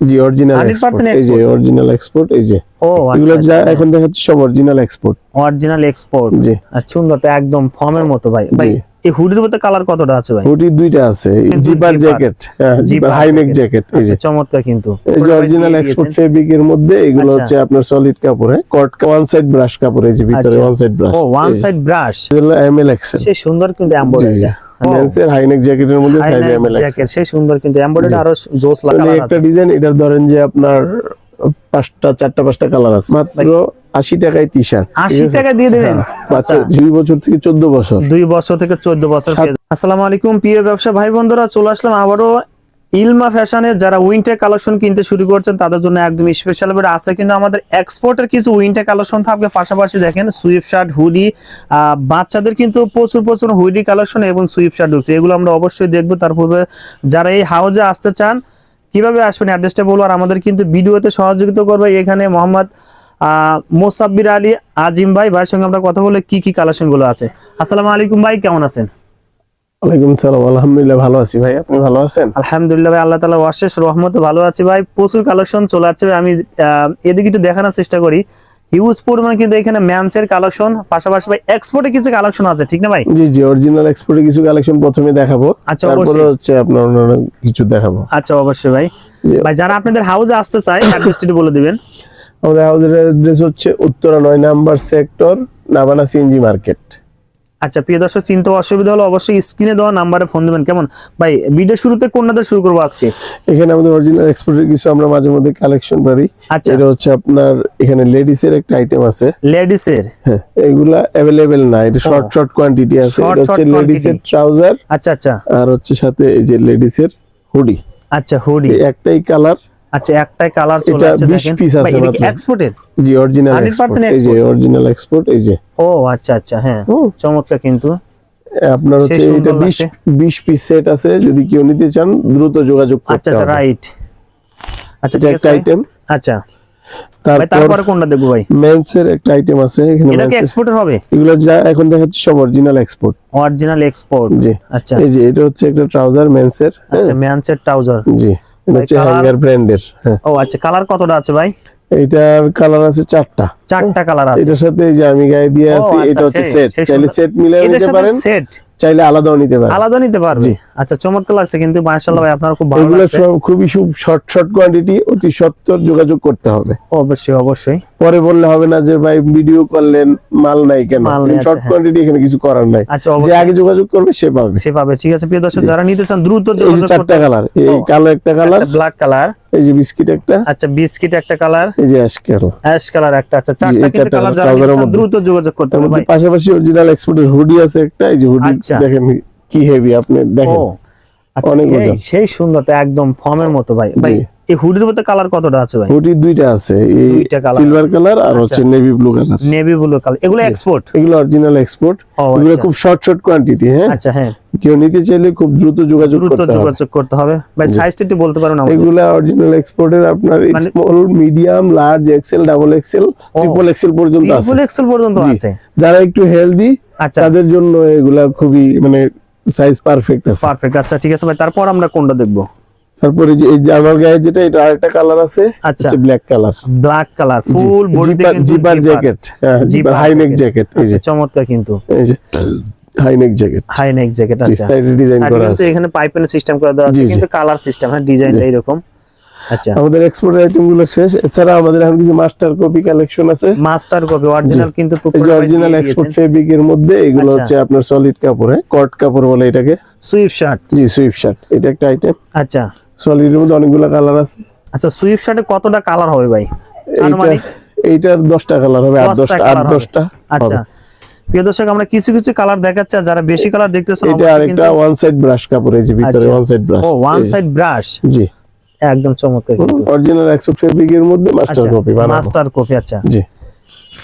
জি original 100% export এই যে original export এই যে। ও এগুলো আচ্ছা যা এখন দেখাচ্ছি সব অরিজিনাল এক্সপোর্ট অরিজিনাল এক্সপোর্ট জি। আচ্ছা সুন্দর তো একদম ফর্মের মতো ভাই। ভাই। এই হুডির মধ্যে কালার কতটা আছে ভাই? হুডি দুইটা আছে zipper jacket zipper high neck jacket। Jacket এই যে। আচ্ছা চমৎকার কিন্তু। এই যে অরিজিনাল এক্সপোর্ট। ফেব্রিক এর মধ্যে এগুলো আচ্ছা। হচ্ছে আপনার সলিড কাপড়ে কট ওয়ান সাইড ব্রাশ কাপড় যে ভিতরে আচ্ছা। ওয়ান সাইড ব্রাশ ও one side brush M L XL সে সুন্দর কিন্তু এমব্রয়ডারিটা মেন্সের হাইনেক জ্যাকেটের মধ্যে সাইজ এক্সেল জ্যাকেট সেই সুন্দর কিন্তু এমব্রয়ডারি আরও জোস লাগা একটা ডিজাইন এটার ধরেন যে আপনার পাঁচটা চারটা পাঁচটা কালার আছে। মাত্র আশি টাকায় টি শার্ট আশি টাকা দিয়ে দেবেন? বাচ্চা দুই বছর থেকে চোদ্দ বছর। দুই বছর থেকে চোদ্দ বছর আসসালামু আলাইকুম প্রিয় ব্যবসা ভাই বন্ধুরা চলে আসলাম আবারও ইলমা ফ্যাশনে যারা উইন্টার কালেকশন কিনতে শুরু করছেন, তাদের জন্য একদম স্পেশাল ভাবে আছে। কিন্তু আমাদের এক্সপোর্টের কিছু উইন্টার কালেকশন থাকবে। পাশাপাশি দেখেন সুইপ শার্ট হুডি বাচ্চাদের কিন্তু প্রচুর প্রচুর হুডি কালেকশন এবং সুইপ শার্ট ঢুকছে। এগুলো আমরা অবশ্যই দেখব। তার পূর্বে যারা এই হাউজে আসতে চান, কীভাবে আসবেন অ্যাড্রেসটা বলব আর আমাদের কিন্তু ভিডিওতে সহযোগিতা করবে এখানে মোহাম্মদ মোসাব্বির আলী আজিম ভাই। ভাইয়ের সঙ্গে আমরা কথা বলে কি কি কালেকশনগুলো আছে। আসসালামু আলাইকুম ভাই, কেমন আছেন? ওয়ালাইকুম সালাম। আলহামদুলিল্লাহ ভালো আছি ভাই আপনি ভালো আছেন? আলহামদুলিল্লাহ ভাই আল্লাহ তালা অশেষ রহমতে ভালো আছি ভাই। প্রচুর কালেকশন চলে ভাই। আমি এদিকে একটু দেখানোর চেষ্টা করি। হিউজ পরিমাণ কিন্তু এখানে ম্যানসের কালেকশন পাশাপাশি ভাই এক্সপোর্টে কিছু কালেকশন আছে ঠিক না ভাই? জি জি অরিজিনাল এক্সপোর্টে কিছু কালেকশন প্রথমে দেখাবো। আচ্ছা, তারপরে। হচ্ছে আপনার কিছু দেখাবো। আচ্ছা অবশ্যই ভাই। ভাই যারা আপনাদের হাউজে আসতে চায় অ্যাড্রেসটি বলে দিবেন। আমাদের অ্যাড্রেস হচ্ছে উত্তরা নয় number sector Nabana CNG market আচ্ছা প্রিয় দর্শক চিন্তা অসুবিধা হলে অবশ্যই স্ক্রিনে দেওয়া নাম্বারে ফোন দিবেন। কেমন? ভাই ভিডিও শুরুতে কোনটাতে শুরু করব আজকে? এখানে আমাদের অরিজিনাল এক্সপোর্টের কিছু আমরা মাঝে মধ্যে কালেকশন পারি আচ্ছা। এটা হচ্ছে আপনার এখানে লেডিস এর একটা আইটেম আছে। লেডিসের হ্যাঁ এগুলা অ্যাভেলেবেল না এটা শর্ট শর্ট কোয়ান্টিটি আছে। এটা হচ্ছে লেডিস এর ট্রাউজার আচ্ছা আচ্ছা। আর হচ্ছে সাথে এই যে লেডিস এর হুডি আচ্ছা হুডি একটাই কালার আচ্ছা একটাই কালার চলে আসছে দেখেন। piece আছে এটা মাত্র। জি অরিজিনাল এক্সপোর্ট এই যে অরিজিনাল এক্সপোর্ট এই যে। ও আচ্ছা আচ্ছা হ্যাঁ। চমৎকার কিন্তু। আপনার হচ্ছে এটা 20 20 পিস সেট আছে যদি কেউ নিতে চান দ্রুত যোগাযোগ আচ্ছা করতে আচ্ছা হবে। রাইট আচ্ছা ঠিক আছে আইটেম আচ্ছা। তারপর কোনটা দেখব ভাই? মেন্স এর একটা আইটেম আছে এখানে এটা কি এক্সপোর্টের হবে? এগুলো যা এখন দেখাচ্ছি সব অরিজিনাল এক্সপোর্ট অরিজিনাল এক্সপোর্ট জি। আচ্ছা। এই যে এটা হচ্ছে একটা ট্রাউজার মেন্স এর আচ্ছা ম্যানসের ট্রাউজার জি। এটা হচ্ছে হ্যাঙ্গার ব্র্যান্ডের হ্যাঁ। ও আচ্ছা কালার কতটা আছে ভাই? এইটার কালার আছে চারটা। চারটা কালার আছে। এটার সাথে এই যে আমি গায়ে দিয়ে আছি আচ্ছা, এটা হচ্ছে সেট চাইলে সেট মিলে নিতে পারেন। সেট চাইলে আলাদাও নিতে পারেন। আলাদা নিতে পারবে। আচ্ছা চমৎকার লাগছে কিন্তু মাশাআল্লাহ ভাই আপনার খুব ভালো এগুলো সব খুবই শর্ট শর্ট কোয়ান্টিটি অতি সত্তর যোগাযোগ করতে হবে। অবশ্যই অবশ্যই। পরে বললে হবে না যে ভাই ভিডিও করলেন মাল নাই কেন? শর্ট আচ্ছা, হ্যাঁ। কোয়ান্টিটি এখানে কিছু করার নাই। আচ্ছা যে আগে যোগাযোগ করবে সে পাবে। সে পাবে ঠিক আছে প্রিয় দর্শক যারা নিতে চান দ্রুত যোগাযোগ করতে চারটা কালার এই কালো একটা কালার ব্ল্যাক কালার এই যে বিস্কিট একটা। আচ্ছা বিস্কিট একটা কালার এই যে অ্যাশ কালার অ্যাশ কালার একটা আচ্ছা চারটা কিন্তু কালার যারা নিতে চান দ্রুত যোগাযোগ করতে হবে ভাই। পাশাপাশি অরিজিনাল এক্সপোর্টের হুডি আছে একটা এই যে হুডি আচ্ছা। দেখেন কি হেভি আপনি দেখেন? আচ্ছা অনেক। সেই সুন্দর তো একদম ফর্মের মতো ভাই। ভাই। এই হুডির মধ্যে কালার কতটা আছে ভাই? হুডি দুইটা আছে এই সিলভার কালার আর আচ্ছা। হচ্ছে navy blue colour navy blue colour এগুলো এক্সপোর্ট এগুলো অরিজিনাল এক্সপোর্ট এগুলো আচ্ছা। খুব শর্ট শর্ট কোয়ান্টিটি হ্যাঁ? আচ্ছা হ্যাঁ। কেউ নিতে চাইলে খুব দ্রুত যোগাযোগ করতে হবে। যোগাযোগ করতে হবে। ভাই সাইজটা একটু বলতে পারেন আমাকে। এগুলা অরিজিনাল এক্সপোর্টের আপনার small medium large XL double XL triple XL পর্যন্ত আছে। ট্রিপল এক্সেল পর্যন্ত আছে? যারা একটু হেলদি আচ্ছা। তাদের জন্য এগুলা খুবই মানে সাইজ পারফেক্ট আছে। পারফেক্ট আচ্ছা ঠিক আছে ভাই তারপর আমরা কোনটা দেখব? তারপরে যে এই যে গায়ে যেটা এটা আরেকটা কালার আছে আচ্ছা। Black colour black colour full বডিতে কিন্তু জিপার জ্যাকেট হ্যাঁ জিপার হাই নেক জ্যাকেট এই যে। আচ্ছা চমৎকার কিন্তু। এই যে high neck jacket high neck jacket আচ্ছা। সাইডে ডিজাইন করা আছে। এখানে পাইপেন সিস্টেম করা দেওয়া আছে। কিন্তু কালার সিস্টেম হ্যাঁ ডিজাইনটা এরকম আচ্ছা। আমাদের এক্সপোর্টের আইটেমগুলো শেষ। এছাড়া আমাদের এখন কিছু মাস্টার কপি কালেকশন আছে। মাস্টার কপি অরিজিনাল কিন্তু এই অরিজিনাল এক্সপোর্ট ফেব্রিক এর মধ্যে এগুলো আচ্ছা। হচ্ছে আপনার সলিড কাপড়ে কট কাপড় বলে এটাকে। সুইফট শার্ট জি সুইফট শার্ট এটা একটা আইটেম আচ্ছা। সলিড এর মধ্যে অনেকগুলো কালার আছে। আচ্ছা সুইফট শার্টে কতটা কালার হবে ভাই? আনুমানিক এইটার দশটা কালার হবে আট দশটা দশটা আট colour হবে। দশটা আচ্ছা। হবে। প্রিয় দর্শক আমরা কিছু কিছু কালার দেখাচ্ছি যারা বেশি কালার দেখতেছেন এটা আরেকটা ওয়ান সাইড ব্রাশ কাপড় যে ভিতরে। ওয়ান সাইড ব্রাশ ও ওয়ান সাইড ব্রাশ জি। একদম চমৎকার কিন্তু। অরিজিনাল এক্সপোর্ট ফেব্রিক এর মধ্যে মাস্টার কপি মাস্টার কপি আচ্ছা। জি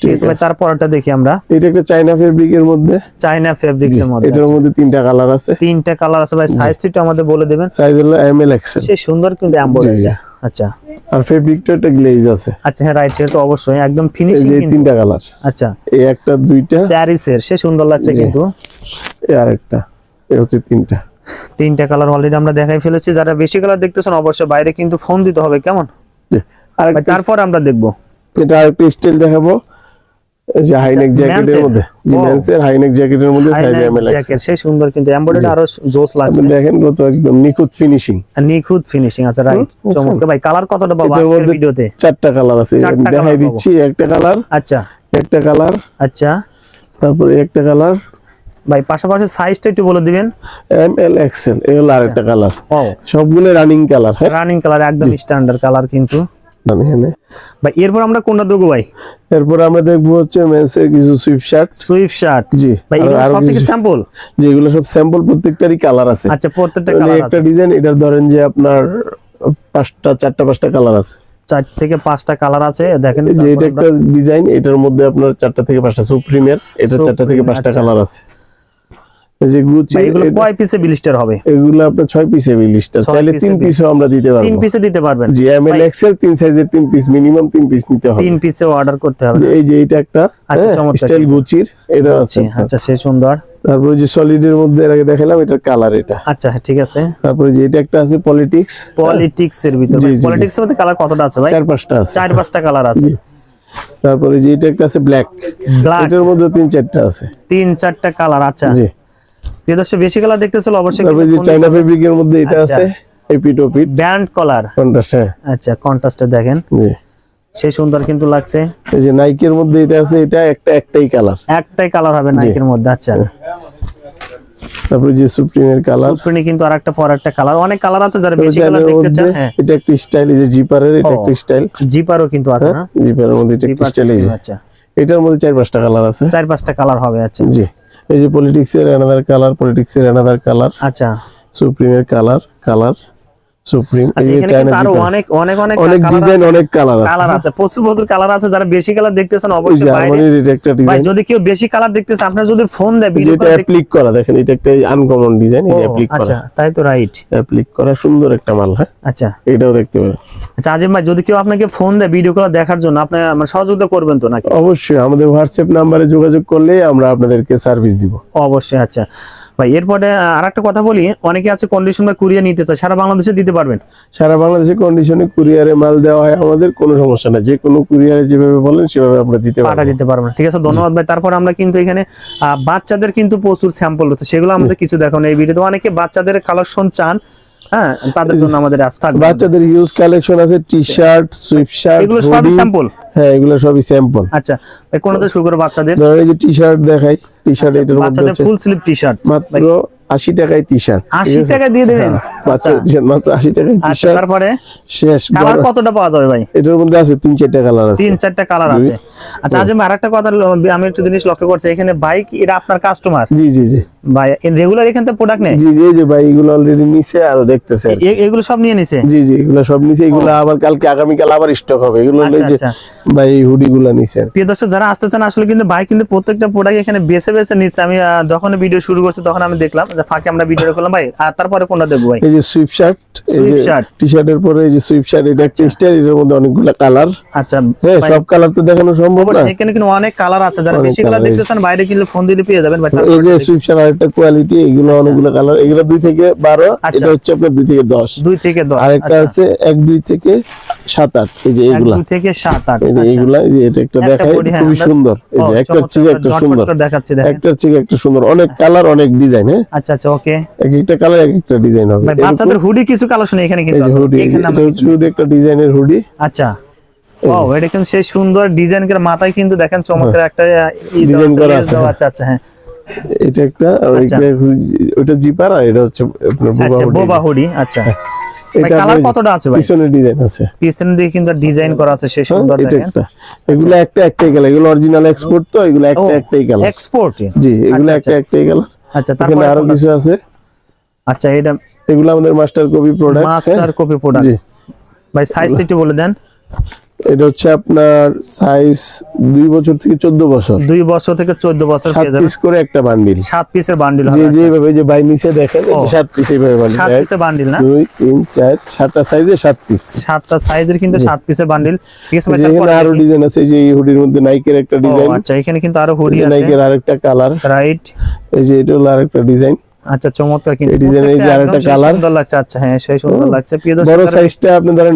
ঠিক আছে ভাই তারপরটা দেখি আমরা। এটা একটা চাইনা ফেব্রিক এর মধ্যে। চাইনা ফেব্রিক্স এর মধ্যে এটার আচ্ছা। মধ্যে তিনটা কালার আছে। তিনটা কালার আছে ভাই সাইজটা একটু আমাদের বলে দেবেন। সাইজ হলো এম এল এক্সেল সেই সুন্দর কিন্তু এমব্রয়ডারিটা আচ্ছা। আর ফেব্রিকটা একটা গ্লেজ আছে। আচ্ছা হ্যাঁ রাইট সেটা তো অবশ্যই একদম ফিনিশিং এই তিনটা কালার আচ্ছা। এই একটা দুইটা। প্যারিসের সে সুন্দর লাগছে। কিন্তু। এই আরেকটা এই হচ্ছে তিনটা। তিনটা কালার অলরেডি আমরা দেখাই ফেলেছি। যারা বেশি কালার দেখতেছেন অবশ্যই বাইরে কিন্তু ফোন দিতে হবে কেমন? আর তারপর আমরা দেখব। এটা আরেকটা স্টাইল দেখাবো। এই যে হাইনেক জ্যাকেটের men's মধ্যে। জি মেন্সের হাইনেক জ্যাকেটের মধ্যে সাইজ এমএল জ্যাকেট সেই সুন্দর কিন্তু এমব্রয়ডারি আরও জোস লাগছে। দেখেন কত একদম নিখুঁত ফিনিশিং নিখুঁত ফিনিশিং আছে রাইট হুম, চমৎকার। ভাই কালার কতটা আজকের ভিডিওতে? চারটা কালার আছে। দেখাই দিচ্ছি একটা কালার আচ্ছা। একটা কালার আচ্ছা। তারপরে একটা কালার ভাই পাশাপাশি সাইজটা একটু বলে দিবেন। এম এল এক্সেল এই হলো আরেকটা কালার সবগুলো রানিং কালার হ্যাঁ? রানিং কালার একদম স্ট্যান্ডার্ড কালার কিন্তু। ভাই এরপর আমরা কোনটা ভাই? এরপর আমরা দেখব হচ্ছে কিছু সুইফট শার্ট সুইফট শার্ট জি। ভাই আর- এগুলো সব থেকে স্যাম্পল যেগুলো সব স্যাম্পল প্রত্যেকটারই কালার আছে। আচ্ছা প্রত্যেকটা কালার একটা ডিজাইন এটার ধরেন যে আপনার পাঁচটা চারটা পাঁচটা কালার আছে। চার থেকে পাঁচটা কালার আছে দেখেন যে এটা একটা ডিজাইন এটার মধ্যে আপনার চারটা থেকে পাঁচটা সুপ্রিমের এটা চারটা থেকে পাঁচটা আচ্ছা। কালার আছে। এই যে গুচি এগুলো কয় পিসে বিলিস্টার হবে? এগুলো আপনার পিসে চাইলে পিসও আমরা দিতে পিসে দিতে পারবেন। জি এম এল এক্সেল সাইজের পিস মিনিমাম পিস নিতে হবে। পিসে অর্ডার করতে হবে। এই যে এটা একটা আচ্ছা, চমৎকার। স্টাইল গুচির এটা আছে। আচ্ছা সে সুন্দর। তারপরে যে সলিড এর মধ্যে এর আগে দেখালাম এটার কালার এটা। আচ্ছা হ্যাঁ, ঠিক আছে। তারপরে যে এটা একটা আছে পলিটিক্স পলিটিক্স এর ভিতরে। পলিটিক্স এর মধ্যে কালার কতটা আছে ভাই? চার পাঁচটা আছে। চার পাঁচটা কালার আছে। তারপরে যে এটা একটা আছে ব্ল্যাক ব্ল্যাক এটার মধ্যে তিন চারটা আছে। তিন চারটা কালার আচ্ছা। জি। প্রিয় দর্শক বেশি কালার দেখতেছিল অবশ্যই তারপরে যে চাইনা ফেব্রিক এর মধ্যে এটা আচ্ছা। আছে ব্যান্ড কলার কন্ট্রাস্ট হ্যাঁ। আচ্ছা কন্ট্রাস্টে দেখেন। জি। সেই সুন্দর কিন্তু লাগছে। এই যে নাইকের মধ্যে এটা আছে এটা একটা একটাই কালার একটাই কালার হবে নাইকের মধ্যে আচ্ছা। তারপরে যে সুপ্রিমের কালার কিন্তু আর একটা পর একটা কালার অনেক কালার আছে যারা বেশি কালার দেখতে চান হ্যাঁ। এটা একটা স্টাইল এই যে জিপারের এটা একটা স্টাইল জিপারও কিন্তু আছে না? জিপারের মধ্যে এটা একটা স্টাইল আচ্ছা। এটার মধ্যে চার পাঁচটা কালার আছে। চার পাঁচটা কালার হবে আচ্ছা। জি। এই যে পলিটিক্স এর অ্যানাদার কালার পলিটিক্স এর অ্যানাদার কালার আচ্ছা। সুপ্রিমের কালার কালার সুপ্রিম এই যে এখানে চাইনা কিন্তু আরও অনেক অনেক অনেক অনেক ডিজাইন অনেক কালার আছে। কালার আছে প্রচুর প্রচুর কালার আছে। যারা বেশি কালার দেখতেছেন অবশ্যই বাইরে জার্মানির এটা একটা ভাই যদি কেউ বেশি কালার দেখতেছে আপনার যদি ফোন দেয় ভিডিও যেটা অ্যাপ্লিক করা দেখেন এটা একটা আনকমন ডিজাইন এই যে অ্যাপ্লিক আচ্ছা তাই তো রাইট অ্যাপ্লিক করা সুন্দর একটা মাল হ্যাঁ? আচ্ছা। এটাও দেখতে পারেন। আচ্ছা আজিম ভাই যদি কেউ আপনাকে ফোন দেয় ভিডিও কল দেখার জন্য আপনি আমার সহযোগিতা করবেন তো নাকি? অবশ্যই আমাদের হোয়াটসঅ্যাপ নাম্বারে যোগাযোগ করলে আমরা আপনাদেরকে সার্ভিস দিব। অবশ্যই আচ্ছা। ভাই এরপরে আর একটা কথা বলি অনেকে আছে কন্ডিশন বা কুরিয়ার নিতে চায় সারা বাংলাদেশে দিতে পারবেন? সারা বাংলাদেশে কন্ডিশনে কুরিয়ারে মাল দেওয়া হয় আমাদের কোনো সমস্যা নেই। যে কোনো কুরিয়ারে যেভাবে বলেন সেভাবে আমরা দিতে পাঠা পারব দিতে পারবেন। ঠিক আছে ধন্যবাদ ভাই। তারপর আমরা কিন্তু এখানে বাচ্চাদের কিন্তু প্রচুর স্যাম্পল রয়েছে। সেগুলো আমাদের কিছু দেখানো এই ভিডিওতে। অনেকে বাচ্চাদের কালেকশন চান হ্যাঁ তাদের জন্য আমাদের বাচ্চাদের হিউজ কালেকশন আছে টি শার্ট সুইফট শার্ট এগুলো সবই স্যাম্পল হ্যাঁ এগুলো সবই স্যাম্পল আচ্ছা ভাই কোনটা শুরু করে বাচ্চাদের? এই যে টি শার্ট দেখাই টি শার্ট এটার মধ্যে বাচ্চাদের ফুল স্লিভ টি শার্ট মাত্র আশি টাকায় টি শার্ট আশি টাকা দিয়ে দেবেন? বাচ্চা t-shirt মাত্র আশি টাকায় টি শার্ট তারপরে? শেষ কালার কতটা পাওয়া যাবে ভাই? এটার মধ্যে আছে তিন চারটা কালার আছে। তিন চারটা কালার আছে। আচ্ছা আজ আমি আরেকটা কথা আমি একটা জিনিস লক্ষ্য করছি এখানে বাইক এটা আপনার কাস্টমার জি জি জি। ভাই রেগুলার এখান থেকে প্রোডাক্ট নেই জি জি যে ভাই এগুলো অলরেডি নিচে আরও দেখতেছে আর কি। এ- এগুলো সব নিয়ে নিছে? জি জি এগুলো সব নিচে এগুলো আবার কালকে আগামীকাল আবার স্টক হবে। এগুলো আচ্ছা, যে আচ্ছা। ভাই হুডি গুলা প্রিয় দর্শক যারা আসতেছেন আসলে কিন্তু ভাই কিন্তু প্রত্যেকটা প্রোডাক্ট এখানে বেছে বেছে নিচ্ছে। আমি যখন ভিডিও শুরু করছি তখন আমি দেখলাম যে ফাঁকে আমরা ভিডিও করলাম ভাই আর তারপরে কোনটা দেখব ভাই? এই যে সুইপ শার্ট এই যে। টি শার্টের পরে এই যে সুইপ শার্ট এটা চেস্টার এর মধ্যে অনেকগুলো কালার আচ্ছা। হ্যাঁ সব কালার তো দেখানো সম্ভব না। এখানে কিন্তু অনেক কালার আছে। যারা বেশি কালার দেখতে চান বাইরে কিনলে ফোন দিলে পেয়ে যাবেন ভাই এই যে সুইপ শার্ট আরেকটা কোয়ালিটি এগুলো অনেকগুলো কালার এগুলো দুই থেকে বারো আচ্ছা। এটা হচ্ছে আপনার দুই থেকে দশ। দুই থেকে দশ আরেকটা আচ্ছা। আছে এক দুই থেকে সাত আট এই যে এগুলা। থেকে সাত আট যে আচ্ছা। এইগুলা যে এটা একটা দেখাই হ্যাঁ, খুবই সুন্দর। এই যে একটা চমৎকার, থেকে একটা সুন্দর। দেখাচ্ছি দেখেন। একটা থেকে একটা সুন্দর। অনেক কালার অনেক ডিজাইন হ্যাঁ? আচ্ছা আচ্ছা ওকে। এক একটা কালার এক একটা ডিজাইন হবে। বাচ্চাদের হুডি কিছু কালেকশন এখানে কিন্তু আছে। এখানে শুধু একটা ডিজাইনের হুডি। আচ্ছা। ও এটা কিন্তু সেই সুন্দর ডিজাইন করে মাথায় কিন্তু দেখেন চমৎকার একটা আহ, ই দেওয়া Design আছে, করা আছে, হ্যাঁ। আচ্ছা হ্যাঁ। এটা একটা আচ্ছা। ওটা জিপার আর এটা হচ্ছে আপনার বোবা আচ্ছা হুডি। আচ্ছা। এটা কালার কতটা আছে ভাই? পিছনে ডিজাইন আছে। পিছনে দিয়ে কিন্তু ডিজাইন করা আছে সেই হ্যাঁ, সুন্দর দেখেন। এগুলো একটা একটাই কালার এগুলো অরিজিনাল এক্সপোর্ট তো এগুলো একটা একটাই কালার এক্সপোর্ট জি এগুলো আচ্ছা, একটা একটাই কালার আচ্ছা তারপরে আরও কিছু আছে? আচ্ছা এটা এগুলো আমাদের master copy product master copy product জি। ভাই সাইজটা একটু বলে দেন। এটা হচ্ছে আপনার সাইজ দুই বছর থেকে চোদ্দ বছর। দুই বছর থেকে চোদ্দ বছর সাত পিস করে একটা বান্ডিল সাত পিসের বান্ডিল যে। যেভাবে যে বাই নিচে দেখেন সাত পিস এইভাবে বান্ডিল না? দুই তিন চার সাতটা সাইজে সাত পিস সাতটা সাইজের কিন্তু সাত পিসের বান্ডিল ঠিক আছে ভাই, এখানে আরও ডিজাইন আছে যে এই হুডির মধ্যে নাইকের একটা ডিজাইন আচ্ছা এখানে কিন্তু আরও হুডি আছে। নাইকের আরেকটা কালার রাইট এই যে এটা হলো আরেকটা ডিজাইন আচ্ছা চমৎকার কিন্তু ডিজাইনের এই আরেকটা একদম colour। সুন্দর লাগছে। আচ্ছা হ্যাঁ সেই সুন্দর লাগছে। প্রিয় বড় সাইজটা আপনি ধরেন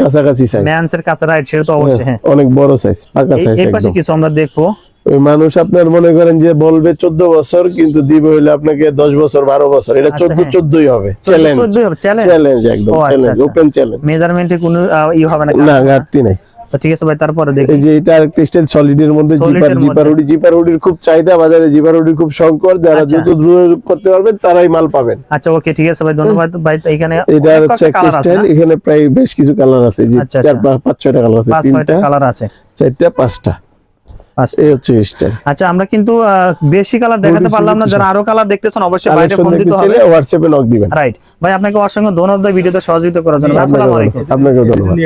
কাছাকাছি সাইজ কাছে রাইট সেটা তো অবশ্যই হ্যাঁ। অনেক বড় সাইজ পাকা সাইজ এই পাশে কিছু আমরা দেখব। ওই মানুষ আপনার মনে করেন যে বলবে চোদ্দ বছর কিন্তু দিবে হইলে আপনাকে দশ বছর বারো বছর এটা আচ্ছা, চোদ্দ হ্যাঁ। চোদ্দই হবে। চ্যালেঞ্জ চ্যালেঞ্জ একদম চ্যালেঞ্জ। ওপেন চ্যালেঞ্জ মেজারমেন্টে কোনো ই হবে না না। ঘাটতি নাই। আচ্ছা ঠিক আছে ভাই তারপরে দেখি। এই যে এটা স্টাইল সলিডের মধ্যে জিপার জিপার। হুডি জিপার হুডির খুব চাহিদা বাজারে জিপার হুডির খুব সংকট যারা আচ্ছা। দ্রুত দ্রুত করতে পারবেন তারাই মাল পাবেন। আচ্ছা ওকে ঠিক আছে ভাই ধন্যবাদ। ভাই এখানে এটা হচ্ছে একটা স্টাইল এখানে প্রায় বেশ কিছু কালার আছে যে চার। পাঁচ ছয়টা কালার আছে তিনটা কালার আছে। চারটা পাঁচটা। আচ্ছা। হচ্ছে আচ্ছা আমরা কিন্তু বেশি কালার দেখাতে পারলাম না যারা আরও কালার দেখতেছেন অবশ্যই বাইরে ফোন দিতে হবে। হোয়াটসঅ্যাপে নক দিবেন। রাইট ভাই আপনাকে অসংখ্য ধন্যবাদ ভিডিওতে সহযোগিতা করার জন্য। আসসালামু আলাইকুম। আপনাকেও ধন্যবাদ।